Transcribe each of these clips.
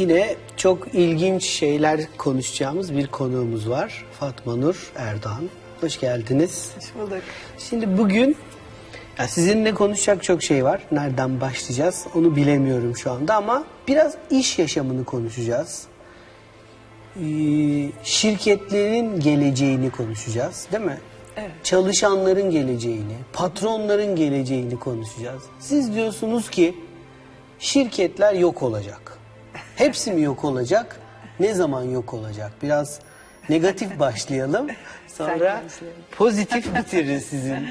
Yine çok ilginç şeyler konuşacağımız bir konuğumuz var. Fatma Nur Erdoğan. Hoş geldiniz. Hoş bulduk. Şimdi bugün ya sizinle konuşacak çok şey var. Nereden başlayacağız onu bilemiyorum şu anda ama biraz iş yaşamını konuşacağız. Ee, şirketlerin geleceğini konuşacağız değil mi? Evet. Çalışanların geleceğini, patronların geleceğini konuşacağız. Siz diyorsunuz ki şirketler yok olacak. Hepsi mi yok olacak? Ne zaman yok olacak? Biraz negatif başlayalım. Sonra pozitif bitiririz sizin.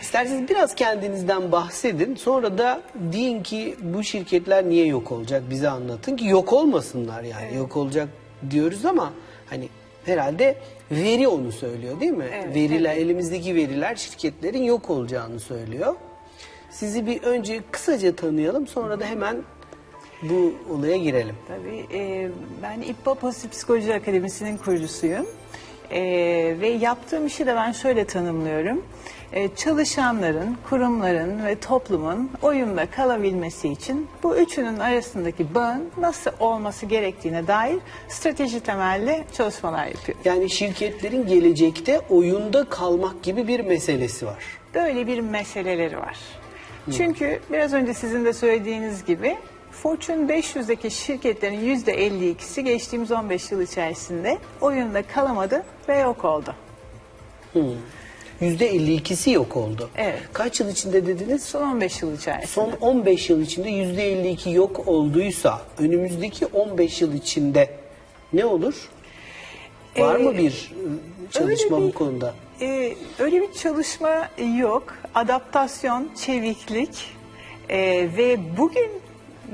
İsterseniz biraz kendinizden bahsedin. Sonra da deyin ki bu şirketler niye yok olacak? Bize anlatın ki yok olmasınlar yani. Yok olacak diyoruz ama hani herhalde veri onu söylüyor değil mi? Evet, Veriler elimizdeki veriler şirketlerin yok olacağını söylüyor. Sizi bir önce kısaca tanıyalım sonra da hemen bu olaya girelim. Tabii e, ben İPPA Pozitif Psikoloji Akademisi'nin kurucusuyum. E, ve yaptığım işi de ben şöyle tanımlıyorum. E, çalışanların, kurumların ve toplumun oyunda kalabilmesi için bu üçünün arasındaki bağın nasıl olması gerektiğine dair strateji temelli çalışmalar yapıyorum. Yani şirketlerin gelecekte oyunda kalmak gibi bir meselesi var. Böyle bir meseleleri var. Çünkü biraz önce sizin de söylediğiniz gibi Fortune 500'deki şirketlerin %52'si geçtiğimiz 15 yıl içerisinde oyunda kalamadı ve yok oldu. Yüzde 52'si yok oldu. Evet. Kaç yıl içinde dediniz? Son 15 yıl içerisinde. Son 15 yıl içinde yüzde 52 yok olduysa önümüzdeki 15 yıl içinde ne olur? Var Ee, mı bir e, çalışma öyle bu bir- konuda? Ee, öyle bir çalışma yok. Adaptasyon, çeviklik ee, ve bugün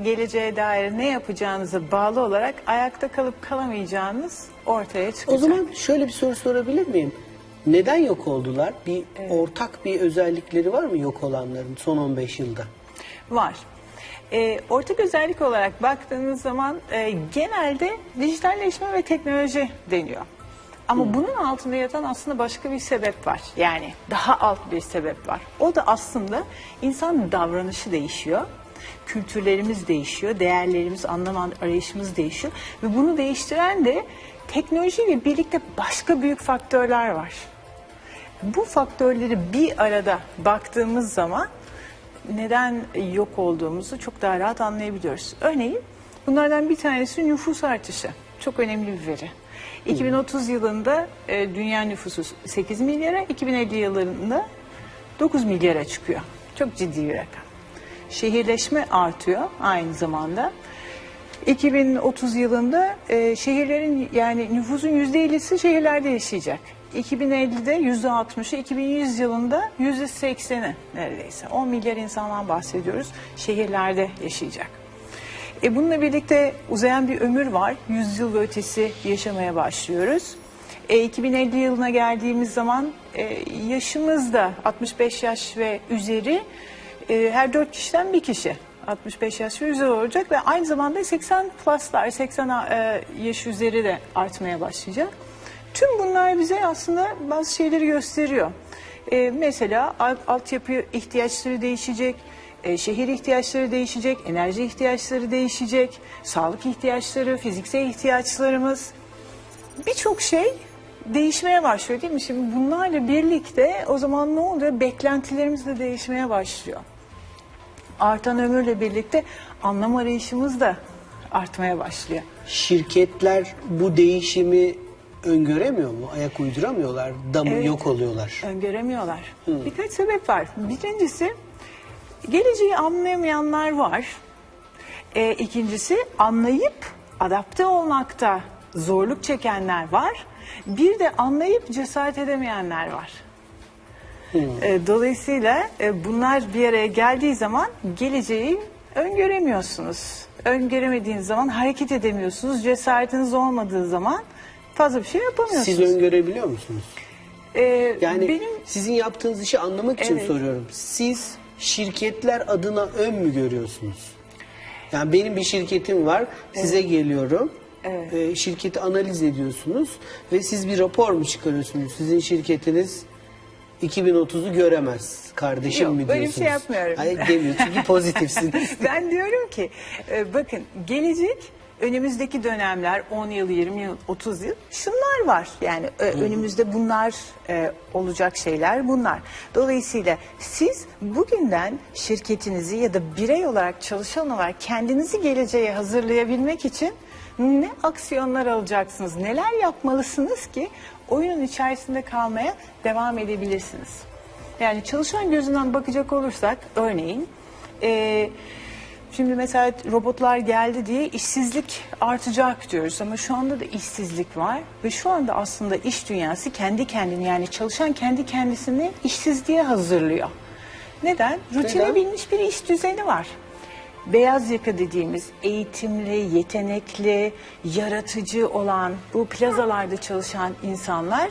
geleceğe dair ne yapacağınıza bağlı olarak ayakta kalıp kalamayacağınız ortaya çıkacak. O zaman şöyle bir soru sorabilir miyim? Neden yok oldular? Bir ortak bir özellikleri var mı yok olanların son 15 yılda? Var. Ee, ortak özellik olarak baktığınız zaman e, genelde dijitalleşme ve teknoloji deniyor. Ama bunun altında yatan aslında başka bir sebep var. Yani daha alt bir sebep var. O da aslında insan davranışı değişiyor. Kültürlerimiz değişiyor, değerlerimiz, anlam arayışımız değişiyor. Ve bunu değiştiren de teknolojiyle birlikte başka büyük faktörler var. Bu faktörleri bir arada baktığımız zaman neden yok olduğumuzu çok daha rahat anlayabiliyoruz. Örneğin bunlardan bir tanesi nüfus artışı. Çok önemli bir veri. 2030 yılında e, dünya nüfusu 8 milyara, 2050 yılında 9 milyara çıkıyor. Çok ciddi bir rakam. Şehirleşme artıyor aynı zamanda. 2030 yılında e, şehirlerin yani nüfusun %50'si şehirlerde yaşayacak. 2050'de %60'ı, 2100 yılında %80'i neredeyse. 10 milyar insandan bahsediyoruz. Şehirlerde yaşayacak. E bununla birlikte uzayan bir ömür var. 100 yıl ötesi yaşamaya başlıyoruz. E, 2050 yılına geldiğimiz zaman e, yaşımız da 65 yaş ve üzeri e, her 4 kişiden bir kişi 65 yaş ve üzeri olacak ve aynı zamanda 80 pluslar 80 e, yaş üzeri de artmaya başlayacak. Tüm bunlar bize aslında bazı şeyleri gösteriyor. E, mesela alt, altyapı ihtiyaçları değişecek, e, şehir ihtiyaçları değişecek, enerji ihtiyaçları değişecek, sağlık ihtiyaçları, fiziksel ihtiyaçlarımız birçok şey değişmeye başlıyor değil mi? Şimdi bunlarla birlikte o zaman ne oluyor? Beklentilerimiz de değişmeye başlıyor. Artan ömürle birlikte anlam arayışımız da artmaya başlıyor. Şirketler bu değişimi öngöremiyor mu? Ayak uyduramıyorlar da mı Evet. yok oluyorlar? Öngöremiyorlar. Birkaç sebep var. Birincisi geleceği anlayamayanlar var. E, ikincisi anlayıp adapte olmakta zorluk çekenler var. Bir de anlayıp cesaret edemeyenler var. E, dolayısıyla e, bunlar bir araya geldiği zaman geleceği öngöremiyorsunuz. Öngöremediğiniz zaman hareket edemiyorsunuz. Cesaretiniz olmadığı zaman fazla bir şey yapamıyorsunuz. Siz öngörebiliyor musunuz? E, Yani benim sizin yaptığınız işi anlamak için Evet. soruyorum. Siz şirketler adına ön mü görüyorsunuz? Yani benim bir şirketim var, size geliyorum. Ee, şirketi analiz ediyorsunuz ve siz bir rapor mu çıkarıyorsunuz? Sizin şirketiniz 2030'u göremez kardeşim Yok, mi böyle bir diyorsunuz? şey yapmıyorum. Hayır demiyor çünkü pozitifsin. ben diyorum ki e, bakın gelecek önümüzdeki dönemler 10 yıl, 20 yıl, 30 yıl şunlar var. Yani ö- önümüzde bunlar e, olacak şeyler bunlar. Dolayısıyla siz bugünden şirketinizi ya da birey olarak çalışan olarak kendinizi geleceğe hazırlayabilmek için ne aksiyonlar alacaksınız, neler yapmalısınız ki oyunun içerisinde kalmaya devam edebilirsiniz. Yani çalışan gözünden bakacak olursak örneğin e, şimdi mesela robotlar geldi diye işsizlik artacak diyoruz ama şu anda da işsizlik var ve şu anda aslında iş dünyası kendi kendini yani çalışan kendi kendisini işsizliğe hazırlıyor. Neden? Rutine binmiş bir iş düzeni var. Beyaz yaka dediğimiz eğitimli, yetenekli, yaratıcı olan bu plazalarda çalışan insanlar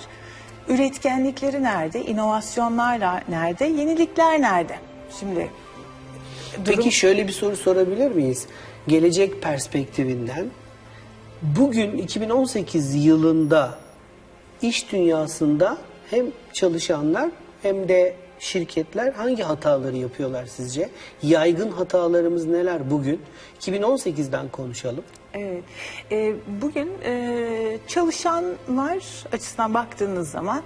üretkenlikleri nerede? İnovasyonlar nerede? Yenilikler nerede? Şimdi durum- Peki şöyle bir soru sorabilir miyiz? Gelecek perspektifinden bugün 2018 yılında iş dünyasında hem çalışanlar hem de şirketler hangi hataları yapıyorlar sizce? Yaygın hatalarımız neler bugün? 2018'den konuşalım. Evet. Ee, bugün e, çalışanlar açısından baktığınız zaman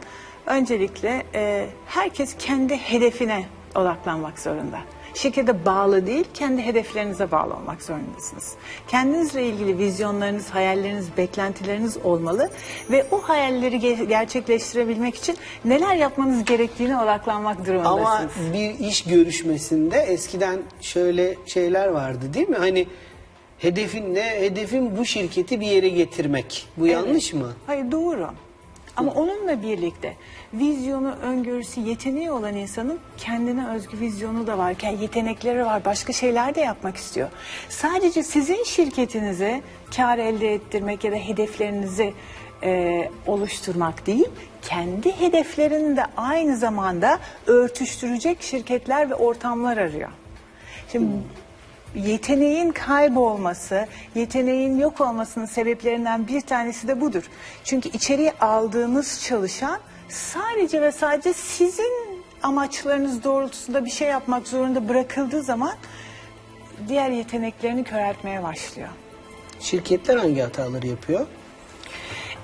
öncelikle e, herkes kendi hedefine odaklanmak zorunda. Şirkete bağlı değil, kendi hedeflerinize bağlı olmak zorundasınız. Kendinizle ilgili vizyonlarınız, hayalleriniz, beklentileriniz olmalı ve o hayalleri ge- gerçekleştirebilmek için neler yapmanız gerektiğine odaklanmak durumundasınız. Ama bir iş görüşmesinde eskiden şöyle şeyler vardı değil mi? Hani hedefin ne? Hedefin bu şirketi bir yere getirmek. Bu yanlış mı? Hayır doğru. Ama onunla birlikte vizyonu, öngörüsü, yeteneği olan insanın kendine özgü vizyonu da varken yetenekleri var. Başka şeyler de yapmak istiyor. Sadece sizin şirketinize kar elde ettirmek ya da hedeflerinizi e, oluşturmak değil, kendi hedeflerini de aynı zamanda örtüştürecek şirketler ve ortamlar arıyor. Şimdi yeteneğin kaybolması, yeteneğin yok olmasının sebeplerinden bir tanesi de budur. Çünkü içeriye aldığınız çalışan sadece ve sadece sizin amaçlarınız doğrultusunda bir şey yapmak zorunda bırakıldığı zaman diğer yeteneklerini köreltmeye başlıyor. Şirketler hangi hataları yapıyor?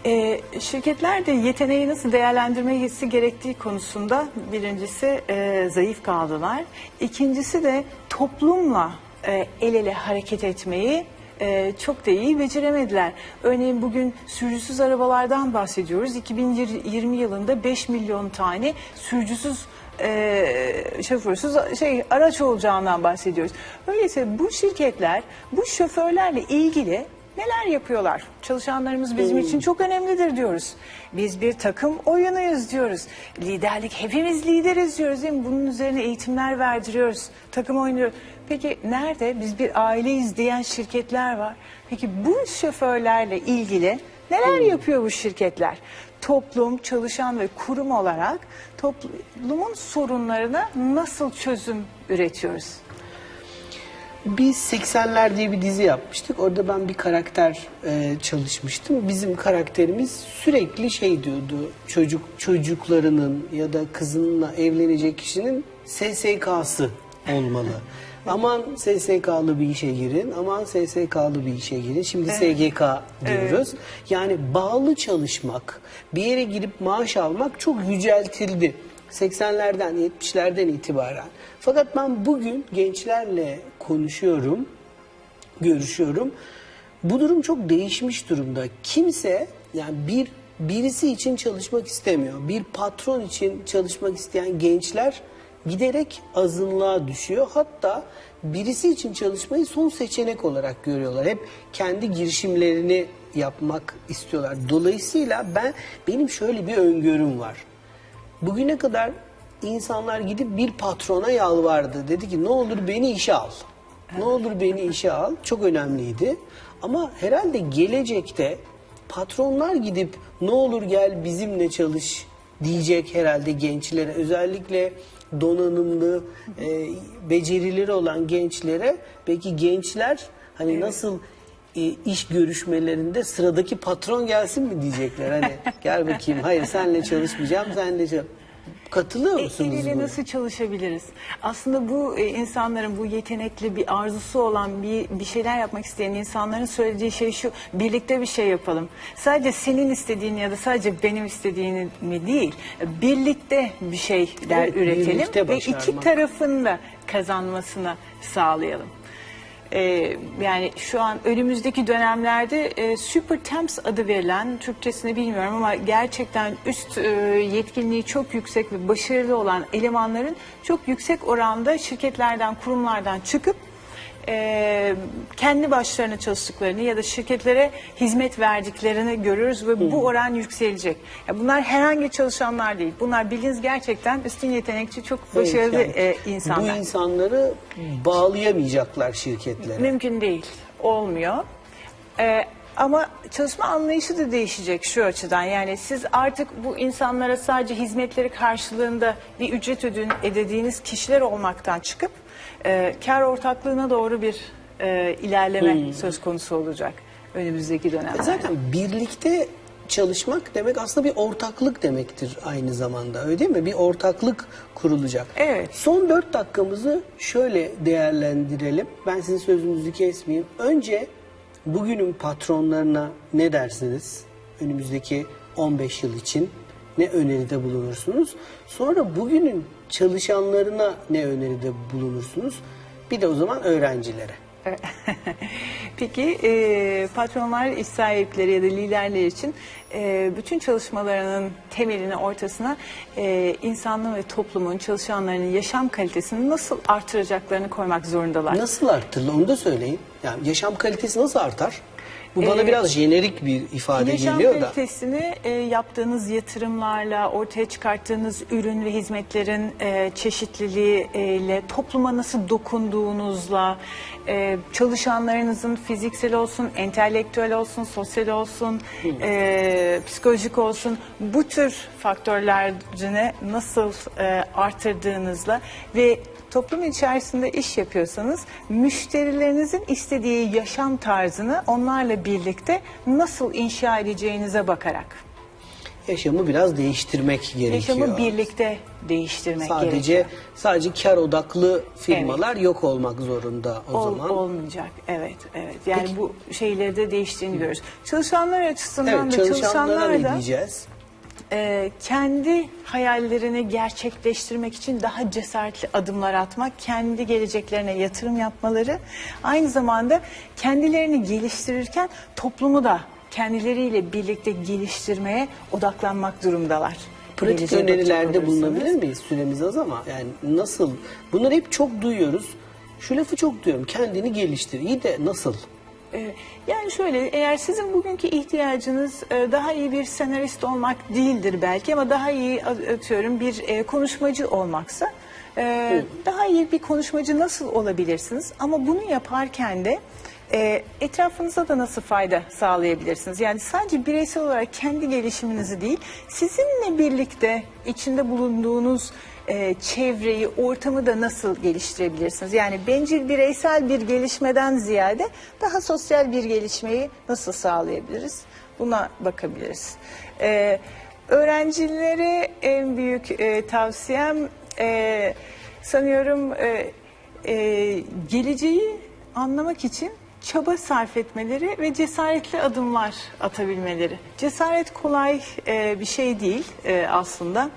Ee, şirketler de yeteneği nasıl değerlendirmesi gerektiği konusunda birincisi e, zayıf kaldılar. İkincisi de toplumla e, el ele hareket etmeyi e, çok da iyi beceremediler. Örneğin bugün sürücüsüz arabalardan bahsediyoruz. 2020 yılında 5 milyon tane sürücüsüz e, şoförsüz şey araç olacağından bahsediyoruz. Öyleyse bu şirketler bu şoförlerle ilgili neler yapıyorlar? Çalışanlarımız bizim için çok önemlidir diyoruz. Biz bir takım oyunuyuz diyoruz. Liderlik hepimiz lideriz diyoruz değil mi? Bunun üzerine eğitimler verdiriyoruz. Takım oynuyoruz. Peki nerede? Biz bir aileyiz diyen şirketler var. Peki bu şoförlerle ilgili neler yapıyor bu şirketler? Toplum, çalışan ve kurum olarak toplumun sorunlarına nasıl çözüm üretiyoruz? Biz 80'ler diye bir dizi yapmıştık. Orada ben bir karakter e, çalışmıştım. Bizim karakterimiz sürekli şey diyordu. Çocuk çocuklarının ya da kızınla evlenecek kişinin SSK'sı olmalı. Aman SSK'lı bir işe girin, aman SSK'lı bir işe girin. Şimdi SGK diyoruz. Yani bağlı çalışmak, bir yere girip maaş almak çok yüceltildi. 80'lerden 70'lerden itibaren. Fakat ben bugün gençlerle konuşuyorum, görüşüyorum. Bu durum çok değişmiş durumda. Kimse yani bir birisi için çalışmak istemiyor. Bir patron için çalışmak isteyen gençler giderek azınlığa düşüyor. Hatta birisi için çalışmayı son seçenek olarak görüyorlar. Hep kendi girişimlerini yapmak istiyorlar. Dolayısıyla ben benim şöyle bir öngörüm var. Bugüne kadar insanlar gidip bir patrona yalvardı. Dedi ki ne olur beni işe al. Ne olur beni işe al. Çok önemliydi. Ama herhalde gelecekte patronlar gidip ne olur gel bizimle çalış diyecek herhalde gençlere. Özellikle donanımlı, e, becerileri olan gençlere. Peki gençler hani nasıl e, iş görüşmelerinde sıradaki patron gelsin mi diyecekler. Hani gel bakayım hayır senle çalışmayacağım senle çalış. Katılıyor E, musunuz El ele nasıl çalışabiliriz? Aslında bu e, insanların bu yetenekli bir arzusu olan bir bir şeyler yapmak isteyen insanların söylediği şey şu birlikte bir şey yapalım. Sadece senin istediğin ya da sadece benim istediğini mi değil. Birlikte bir şeyler Evet, üretelim birlikte ve iki başarmak. tarafın da kazanmasını sağlayalım. Ee, yani şu an önümüzdeki dönemlerde e, Super Temps adı verilen Türkçesini bilmiyorum ama gerçekten üst e, yetkinliği çok yüksek ve başarılı olan elemanların çok yüksek oranda şirketlerden kurumlardan çıkıp e, kendi başlarına çalıştıklarını ya da şirketlere hizmet verdiklerini görüyoruz ve bu oran yükselecek. Ya bunlar herhangi çalışanlar değil. Bunlar bildiğiniz gerçekten üstün yetenekçi çok başarılı Evet, yani e, insanlar. Bu insanları bağlayamayacaklar şirketlere. Mümkün değil. Olmuyor. Ee, ama çalışma anlayışı da değişecek şu açıdan. Yani siz artık bu insanlara sadece hizmetleri karşılığında bir ücret ödün ödediğiniz kişiler olmaktan çıkıp e, kar ortaklığına doğru bir e, ilerleme söz konusu olacak önümüzdeki dönemlerde. Zaten birlikte çalışmak demek aslında bir ortaklık demektir aynı zamanda öyle değil mi? Bir ortaklık kurulacak. Evet. Son dört dakikamızı şöyle değerlendirelim. Ben sizin sözünüzü kesmeyeyim. Önce bugünün patronlarına ne dersiniz? Önümüzdeki 15 yıl için ne öneride bulunursunuz? Sonra bugünün çalışanlarına ne öneride bulunursunuz? Bir de o zaman öğrencilere. Peki e, patronlar, iş sahipleri ya da liderler için e, bütün çalışmalarının temelini ortasına e, insanlığın ve toplumun, çalışanlarının yaşam kalitesini nasıl artıracaklarını koymak zorundalar. Nasıl arttırılır onu da söyleyin. Yani yaşam kalitesi nasıl artar? Bu bana Ee, biraz jenerik bir ifade Yaşam geliyor da. kalitesini e, yaptığınız yatırımlarla, ortaya çıkarttığınız ürün ve hizmetlerin e, çeşitliliğiyle, topluma nasıl dokunduğunuzla, e, çalışanlarınızın fiziksel olsun, entelektüel olsun, sosyal olsun, e, psikolojik olsun, bu tür faktörlerini nasıl e, artırdığınızla ve toplum içerisinde iş yapıyorsanız müşterilerinizin istediği yaşam tarzını onlarla birlikte nasıl inşa edeceğinize bakarak. Yaşamı biraz değiştirmek gerekiyor. Yaşamı birlikte değiştirmek sadece gerekiyor. sadece kar odaklı firmalar yok olmak zorunda o Ol- zaman. olmayacak. Evet, evet. Yani Peki. bu şeyleri de değiştiğini görüyoruz. Çalışanlar açısından evet, da çalışanlar da diyeceğiz? E, kendi hayallerini gerçekleştirmek için daha cesaretli adımlar atmak, kendi geleceklerine yatırım yapmaları, aynı zamanda kendilerini geliştirirken toplumu da kendileriyle birlikte geliştirmeye odaklanmak durumdalar. Pratik Geleceğe bakacak önerilerde olursanız. bulunabilir miyiz? Süremiz az ama yani nasıl? Bunları hep çok duyuyoruz. Şu lafı çok duyuyorum. Kendini geliştir. İyi de nasıl? Ee, Yani şöyle eğer sizin bugünkü ihtiyacınız e, daha iyi bir senarist olmak değildir belki ama daha iyi atıyorum bir e, konuşmacı olmaksa e, daha iyi bir konuşmacı nasıl olabilirsiniz? Ama bunu yaparken de etrafınıza da nasıl fayda sağlayabilirsiniz? Yani sadece bireysel olarak kendi gelişiminizi değil sizinle birlikte içinde bulunduğunuz e, çevreyi, ortamı da nasıl geliştirebilirsiniz? Yani bencil bireysel bir gelişmeden ziyade daha sosyal bir gelişmeyi nasıl sağlayabiliriz? Buna bakabiliriz. E, öğrencilere en büyük e, tavsiyem e, sanıyorum e, e, geleceği anlamak için çaba sarf etmeleri ve cesaretli adımlar atabilmeleri. Cesaret kolay e, bir şey değil e, aslında.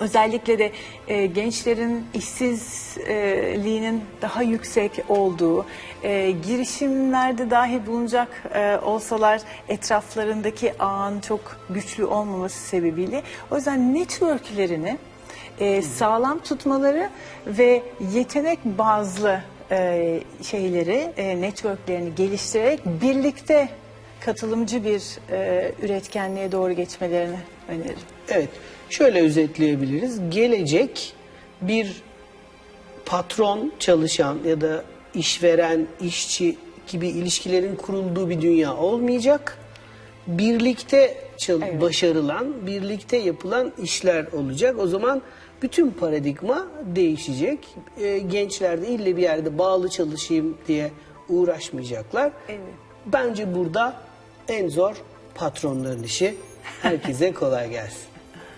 Özellikle de e, gençlerin işsizliğinin daha yüksek olduğu, e, girişimlerde dahi bulunacak e, olsalar etraflarındaki ağın çok güçlü olmaması sebebiyle o yüzden networklerini e, sağlam tutmaları ve yetenek bazlı e, şeyleri, e, networklerini geliştirerek birlikte katılımcı bir e, üretkenliğe doğru geçmelerini öneririm. Evet. Şöyle özetleyebiliriz. Gelecek bir patron, çalışan ya da işveren, işçi gibi ilişkilerin kurulduğu bir dünya olmayacak. Birlikte çal- başarılan, birlikte yapılan işler olacak. O zaman bütün paradigma değişecek. Ee, gençler de ille bir yerde bağlı çalışayım diye uğraşmayacaklar. Evet. Bence burada en zor patronların işi. Herkese kolay gelsin.